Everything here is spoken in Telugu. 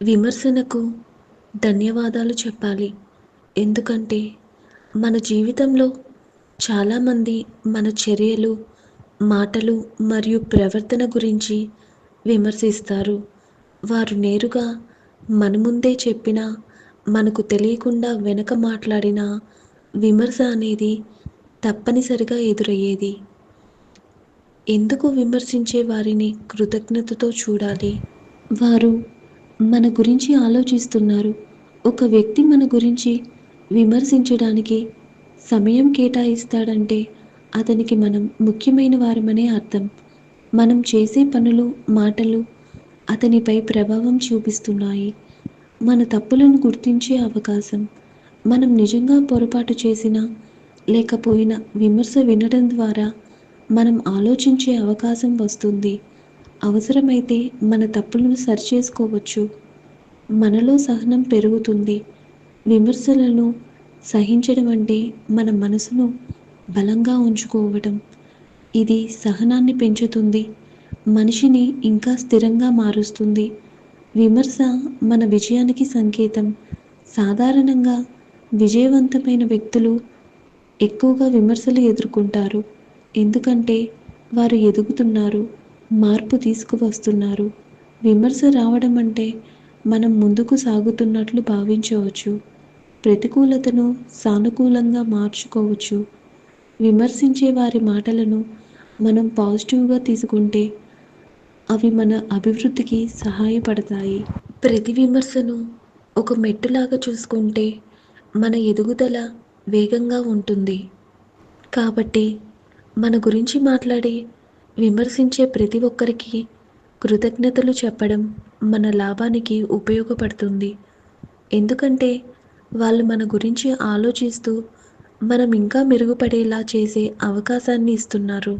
విమర్శనకు ధన్యవాదాలు చెప్పాలి. ఎందుకంటే మన జీవితంలో చాలామంది మన చర్యలు మాటలు మరియు ప్రవర్తన గురించి విమర్శిస్తారు. వారు నేరుగా మన ముందే చెప్పినా మనకు తెలియకుండా వెనక మాట్లాడిన విమర్శ అనేది తప్పనిసరిగా ఎదురయ్యేది. ఎందుకు విమర్శించే వారిని కృతజ్ఞతతో చూడాలి? వారు మన గురించి ఆలోచిస్తున్నారు. ఒక వ్యక్తి మన గురించి విమర్శించడానికి సమయం కేటాయిస్తాడంటే అతనికి మనం ముఖ్యమైన వారమనే అర్థం. మనం చేసే పనులు మాటలు అతనిపై ప్రభావం చూపిస్తున్నాయి. మన తప్పులను గుర్తించే అవకాశం మనం నిజంగా పొరపాటు చేసినా లేకపోయినా విమర్శ వినడం ద్వారా మనం ఆలోచించే అవకాశం వస్తుంది. అవసరమైతే మన తప్పులను సరిచేసుకోవచ్చు. మనలో సహనం పెరుగుతుంది. విమర్శలను సహించడం అంటే మన మనసును బలంగా ఉంచుకోవడం ఇది సహనాన్ని పెంచుతుంది. మనిషిని ఇంకా స్థిరంగా మారుస్తుంది. విమర్శ మన విజయానికి సంకేతం. సాధారణంగా విజయవంతమైన వ్యక్తులు ఎక్కువగా విమర్శలు ఎదుర్కొంటారు. ఎందుకంటే వారు ఎదుగుతున్నారు. మార్పు తీసుకువస్తున్నారు. విమర్శ రావడం అంటే మనం ముందుకు సాగుతున్నట్లు భావించవచ్చు. ప్రతికూలతను సానుకూలంగా మార్చుకోవచ్చు. విమర్శించే వారి మాటలను మనం పాజిటివ్గా తీసుకుంటే అవి మన అభివృద్ధికి సహాయపడతాయి. ప్రతి విమర్శను ఒక మెట్టులాగా చూసుకుంటే మన ఎదుగుదల వేగంగా ఉంటుంది. కాబట్టి మన గురించి మాట్లాడే విమర్శించే ప్రతి ఒక్కరికి కృతజ్ఞతలు చెప్పడం మన లాభానికి ఉపయోగపడుతుంది. ఎందుకంటే వాళ్ళు మన గురించి ఆలోచిస్తూ మనం ఇంకా మెరుగుపడేలా చేసే అవకాశాన్ని ఇస్తున్నారు.